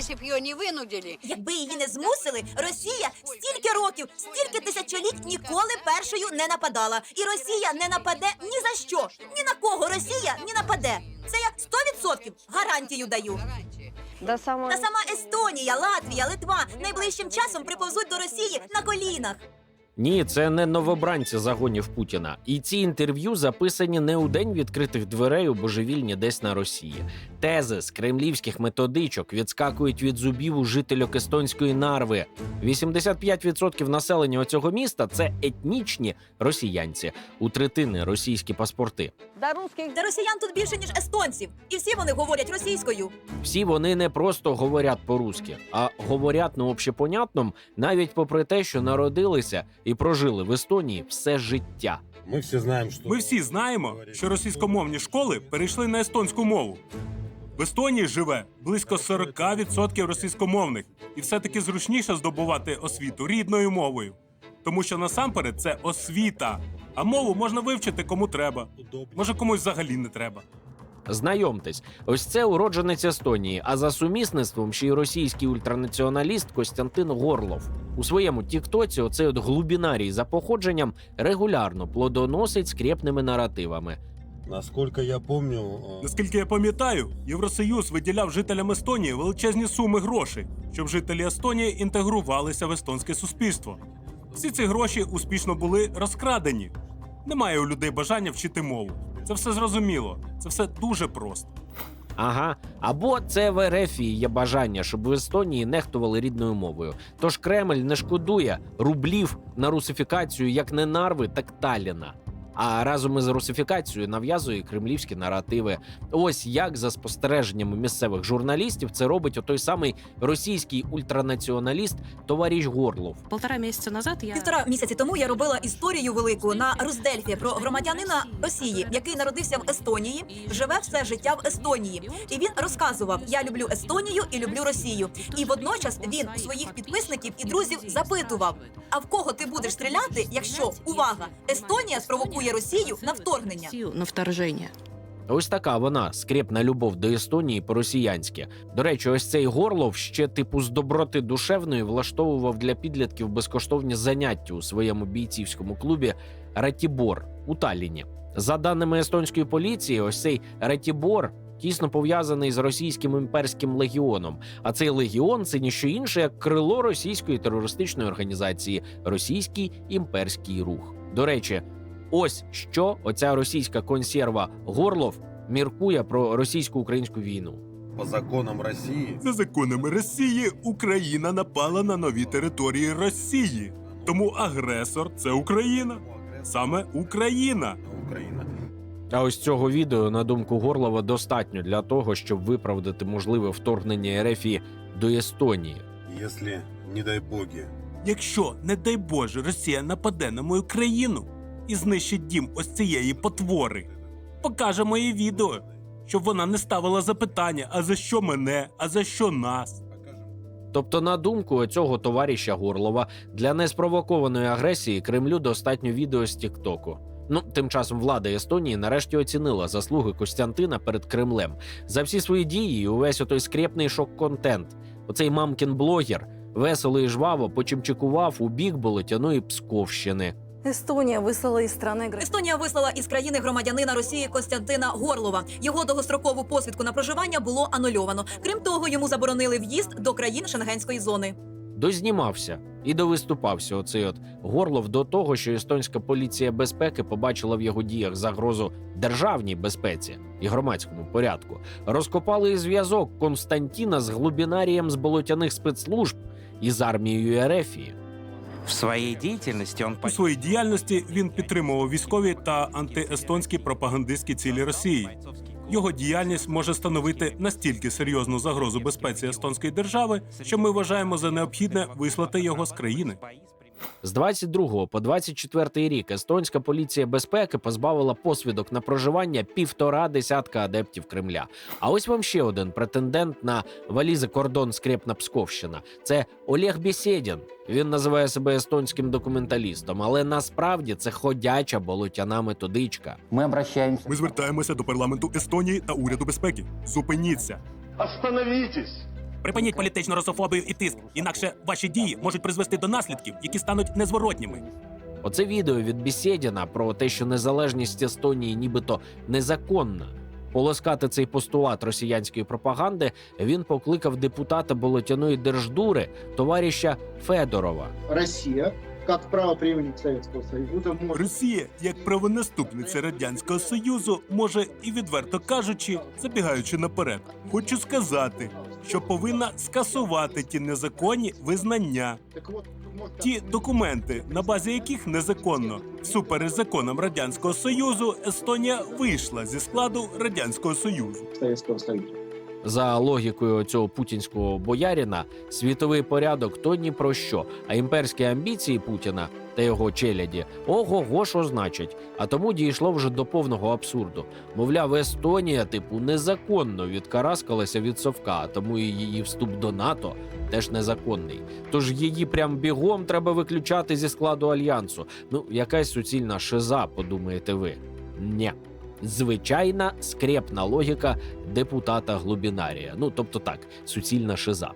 если б ее не вынудили, Якби її не змусили, Росія стільки років, стільки тисячоліть ніколи першою не нападала. І Росія не нападе ні за що. Ні на кого Росія не нападе. Це я 100% гарантію даю. Да сама... Та сама Естонія, Латвія, Литва найближчим часом приповзуть до Росії на колінах. Ні, це не новобранці загонів Путіна. І ці інтерв'ю записані не у день відкритих дверей у божевільні десь на Росії. Тези з кремлівських методичок відскакують від зубів у жительок естонської нарви. 85% населення цього міста це етнічні росіянці, у третини російські паспорти. Да русских... Та росіян тут більше ніж естонців, і всі вони говорять російською. Всі вони не просто говорять по-русски, а говорять на общепонятному, навіть попри те, що народилися і прожили в Естонії все життя. Мы все знаем, что... Ми всі знаємо, що російськомовні школи перейшли на естонську мову. В Естонії живе близько 40% російськомовних, і все-таки зручніше здобувати освіту рідною мовою. Тому що насамперед це освіта, а мову можна вивчити кому треба. Може, комусь взагалі не треба. Знайомтесь, ось це уродженець Естонії, а за сумісництвом ще й російський ультранаціоналіст Костянтин Горлов. У своєму тіктоці оцей от глубінарій за походженням регулярно плодоносить скрєпними наративами. Насколько я помню... э, Наскільки я пам'ятаю, Євросоюз виділяв жителям Естонії величезні суми грошей, щоб жителі Естонії інтегрувалися в естонське суспільство. Всі ці гроші успішно були розкрадені. Немає у людей бажання вчити мову. Це все зрозуміло. Це все дуже просто. Ага, або це в РФ є бажання, щоб в Естонії нехтували рідною мовою. Тож Кремль не шкодує рублів на русифікацію як не нарви, так Таліна. А разом із русифікацією нав'язує кремлівські наративи. Ось як за спостереженнями місцевих журналістів це робить отой самий російський ультранаціоналіст товариш Горлов. Полтора месяца назад я... Півтора місяці тому я робила історію велику на Руздельфі про громадянина Росії, який народився в Естонії, живе все життя в Естонії. І він розказував: Я люблю Естонію і люблю Росію. І водночас він у своїх підписників і друзів запитував: А в кого ти будеш стріляти, якщо увага, Естонія спровокує Росію на вторгнення? На вторжение. Ось така вона скрепна любов до Естонії по-росіянськи. До речі, ось цей Горлов ще типу з доброти душевної влаштовував для підлітків безкоштовні заняття у своєму бійцівському клубі Ратібор у Талліні. За даними естонської поліції, ось цей Ратібор. Тісно пов'язаний з російським імперським легіоном. А цей легіон це ніщо інше як крило російської терористичної організації Російський імперський рух. До речі, ось що оця російська консерва Горлов міркує про російсько-українську війну. По законам России... За законами Росії Україна напала на нові території Росії. Тому агресор це Україна. Саме Україна. Украина. А ось цього відео, на думку Горлова, достатньо для того, щоб виправдати можливе вторгнення Ерефії до Естонії. Если, не дай боги, Якщо, не дай Боже, Росія нападе на мою країну і знищить дім ось цієї потвори, покаже моє відео, щоб вона не ставила запитання: а за що мене, а за що нас? Тобто, на думку цього товариша Горлова, для неспровокованої агресії Кремлю достатньо відео з Тіктоку. Ну, тим часом влада Естонії нарешті оцінила заслуги Костянтина перед Кремлем за всі свої дії і увесь отой скрепний шок-контент. Оцей мамкін блогер весело і жваво почимчикував у бік Болотяної Псковщини. Эстония выслала из страны граждан. Естонія вислала із країни громадянина Росії Костянтина Горлова. Його довгострокову посвідку на проживання було анульовано. Крім того, йому заборонили в'їзд до країн Шенгенської зони. дознімався і довиступався оцей от Горлов до того, що естонська поліція безпеки побачила в його діях загрозу державній безпеці і громадському порядку. Розкопали і зв'язок Константіна з глубінарієм з болотяних спецслужб і з армією Ерефії. В своїй діяльності он У своїй діяльності він підтримував військові та антиестонські пропагандистські цілі Росії. Його діяльність може становити настільки серйозну загрозу безпеці естонської держави, що ми вважаємо за необхідне вислати його з країни. З 22 по 24 рік естонська поліція безпеки позбавила посвідок на проживання півтора десятка адептів Кремля. А ось вам ще один претендент на валізи кордон скрепна Псковщина. Це Олег Бєсєдін. Він називає себе естонським документалістом, але насправді це ходяча болотяна методичка. Мы обращаемся Ми звертаємося до парламенту Естонії та уряду безпеки. Зупиніться. Остановитесь! Припиніть політичну русофобію і тиск, інакше ваші дії можуть призвести до наслідків, які стануть незворотніми. Оце відео від Бісєдіна про те, що незалежність Естонії нібито незаконна. Полоскати цей постулат росіянської пропаганди він покликав депутата Болотяної держдури товариша Федорова. Россия, как правопреемник Советского Союза, может Росія, як правонаступниця радянського союзу, може і відверто кажучи, забігаючи наперед, хочу сказати, що повинна скасувати ті незаконні визнання, ті документи, на базі яких незаконно, всупереч законам радянського союзу, Естонія вийшла зі складу радянського союзу. За логікою цього путінського бояріна, світовий порядок то ні про що, а імперські амбіції Путіна та його челяді ого-го що значить. А тому дійшло вже до повного абсурду. Мовляв, Естонія, типу, незаконно відкараскалася від совка, тому і її вступ до НАТО теж незаконний. Тож її прям бігом треба виключати зі складу альянсу. Ну, якась суцільна шиза, подумаєте ви. Ні. Звичайна скрепна логіка депутата Глубінарія. Ну тобто так, суцільна шиза.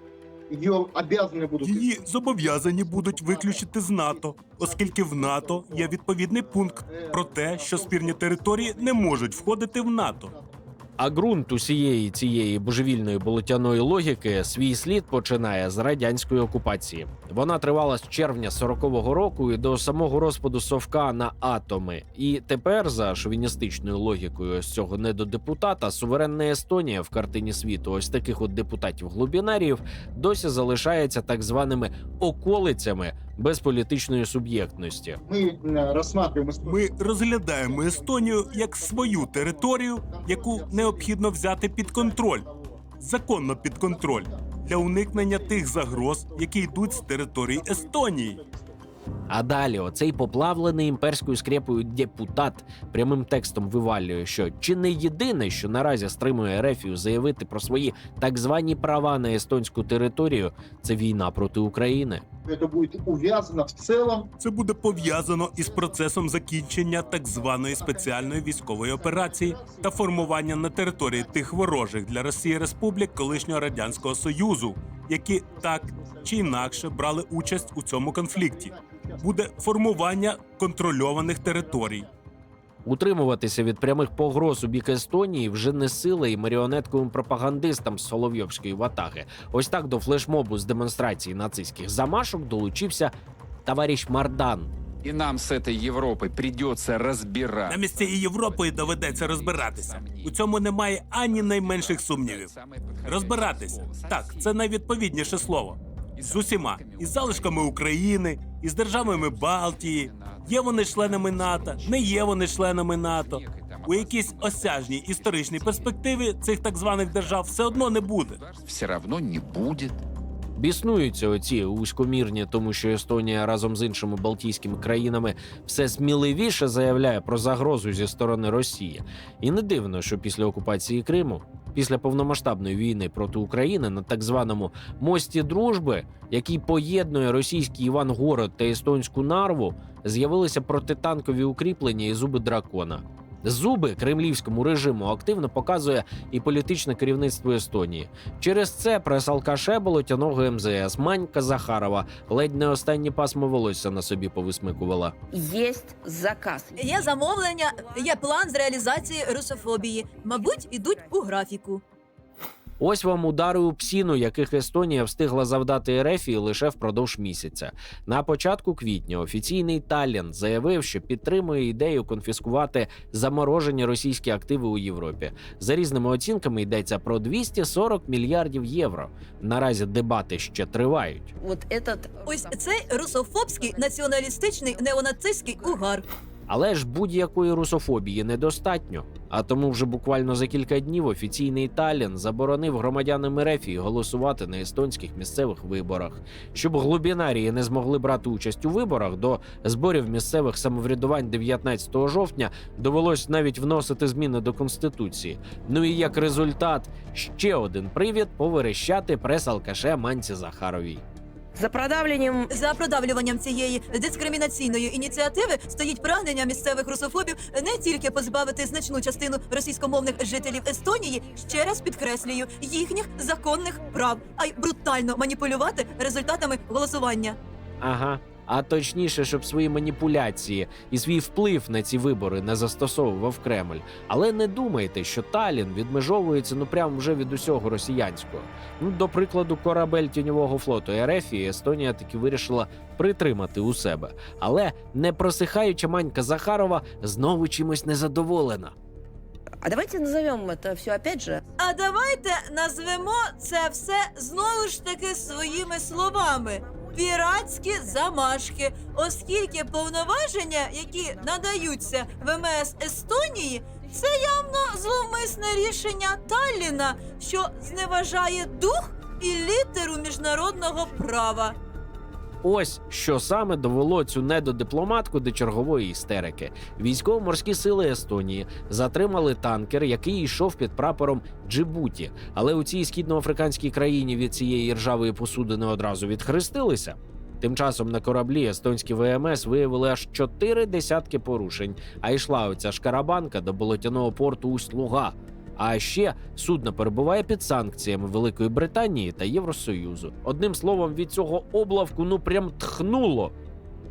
Її зобов'язані будуть виключити з НАТО, оскільки в НАТО є відповідний пункт про те, що спірні території не можуть входити в НАТО. А ґрунт усієї цієї божевільної болотяної логіки свій слід починає з радянської окупації. Вона тривала з червня 40-го року і до самого розпаду совка на атоми. І тепер, за шовіністичною логікою з цього недодепутата, суверенна Естонія в картині світу, ось таких от депутатів глубінаріїв, досі залишається так званими околицями без політичної суб'єктності. ми рассматриваем... Ми розглядаємо Естонію як свою територію, яку необхідно взяти під контроль, законно під контроль для уникнення тих загроз, які йдуть з території Естонії. А далі оцей поплавлений імперською скрепою депутат прямим текстом вивалює, що чи не єдине, що наразі стримує Ерефію заявити про свої так звані права на естонську територію, це війна проти України. Это будет увязано в целом Це буде пов'язано із процесом закінчення так званої спеціальної військової операції та формування на території тих ворожих для Росії республік колишнього радянського союзу, які так чи інакше брали участь у цьому конфлікті. Буде формування контрольованих територій. Утримуватися від прямих погроз у бік Естонії вже не сила і маріонетковим пропагандистам з Соловйовської ватаги. Ось так до флешмобу з демонстрації нацистських замашок долучився товариш Мардан. И нам с этой Европой придется разбираться. На місці і Європою доведеться розбиратися. У цьому немає ані найменших сумнівів. Розбиратися так, це найвідповідніше слово. З усіма із залишками України, із державами Балтії. Є вони членами НАТО, не є вони членами НАТО. У якійсь осяжній історичній перспективі цих так званих держав все одно не буде. Все одно не будет. Біснуються оці вузькомірні, тому що Естонія разом з іншими Балтійськими країнами все сміливіше заявляє про загрозу зі сторони Росії. І не дивно, що після окупації Криму, після повномасштабної війни проти України на так званому мості дружби, який поєднує російський Івангород та естонську нарву, з'явилися протитанкові укріплення і зуби дракона. Зуби кремлівському режиму активно показує і політичне керівництво Естонії. Через це прес-алкаше болотяного МЗС Манька Захарова ледь не останні пасмо волосся на собі повисмикувала. Є заказ. Є замовлення, є план з реалізації русофобії. Мабуть, ідуть у графіку. Ось вам удари у псіну, яких Естонія встигла завдати Ерефії лише впродовж місяця. На початку квітня офіційний Таллін заявив, що підтримує ідею конфіскувати заморожені російські активи у Європі. За різними оцінками йдеться про 240 мільярдів євро. Наразі дебати ще тривають. Вот этот Ось цей русофобський націоналістичний неонацистський угар. Але ж будь-якої русофобії недостатньо. А тому вже буквально за кілька днів офіційний Таллін заборонив громадянам Ерефії голосувати на естонських місцевих виборах. Щоб глубінарії не змогли брати участь у виборах, до зборів місцевих самоврядувань 19 жовтня довелось навіть вносити зміни до конституції. Ну і як результат, ще один привід поверещати прес-алкаше Манці Захаровій. За продавленням За продавлюванням цієї дискримінаційної ініціативи стоїть прагнення місцевих русофобів не тільки позбавити значну частину російськомовних жителів Естонії, ще раз підкреслюю їхніх законних прав, а й брутально маніпулювати результатами голосування. Ага. А точніше, щоб свої маніпуляції і свій вплив на ці вибори не застосовував Кремль. Але не думайте, що Талін відмежовується ну прямо вже від усього росіянського. Ну, до прикладу, корабель тіньового флоту РФ і Естонія таки вирішила притримати у себе. Але не просихаюча манька Захарова знову чимось незадоволена. А давайте назовем это все опять же. А давайте назвемо це все знову ж таки своїми словами. Піратські замашки, оскільки повноваження, які надаються ВМС Естонії, це явно зловмисне рішення Талліна, що зневажає дух і літеру міжнародного права. Ось що саме довело цю недодипломатку до чергової істерики. Військово-морські сили Естонії затримали танкер, який йшов під прапором Джибуті. Але у цій східноафриканській країні від цієї ржавої посудини одразу відхрестилися. Тим часом на кораблі естонські ВМС виявили аж чотири десятки порушень, а йшла оця шкарабанка до болотяного порту Усть-Луга. А ще судно перебуває під санкціями Великої Британії та Євросоюзу. Одним словом, від цього облавку ну прям тхнуло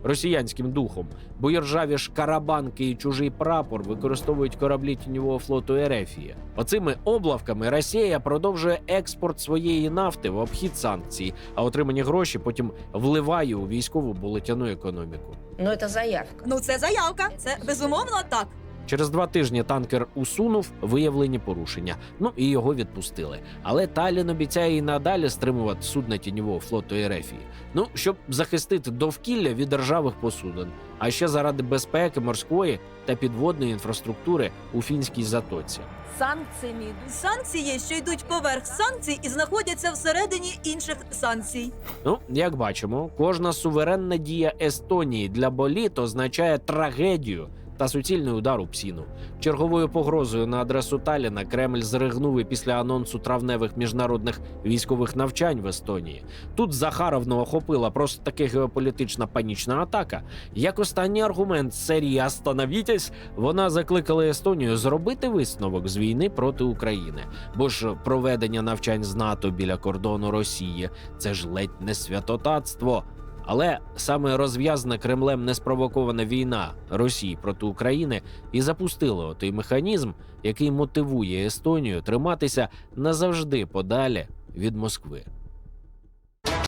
росіянським духом, бо і ржаві шкарабанки і чужий прапор використовують кораблі тіньового флоту Ерефії. Оцими облавками Росія продовжує експорт своєї нафти в обхід санкцій, а отримані гроші потім вливає у військову болотяну економіку. Но это заявка. Ну, це заявка, це безумовно так. Через два тижні танкер усунув виявлені порушення. Ну і його відпустили. Але Талін обіцяє і надалі стримувати судна тіньового флоту Ерефії. Ну щоб захистити довкілля від державних посудин, а ще заради безпеки морської та підводної інфраструктури у фінській затоці. Идут Санкції, що йдуть поверх санкцій і знаходяться всередині інших санкцій. Ну, як бачимо, кожна суверенна дія Естонії для боліт означає трагедію та суцільний удар у псіну. Черговою погрозою на адресу Таліна Кремль зригнув і після анонсу травневих міжнародних військових навчань в Естонії. Тут Захаровну охопила просто таки геополітична панічна атака. Як останній аргумент серії «Остановітесь», вона закликала Естонію зробити висновок з війни проти України. Бо ж проведення навчань з НАТО біля кордону Росії це ж ледь не святотатство. Але саме розв'язана Кремлем неспровокована війна Росії проти України і запустила той механізм, який мотивує Естонію триматися назавжди подалі від Москви.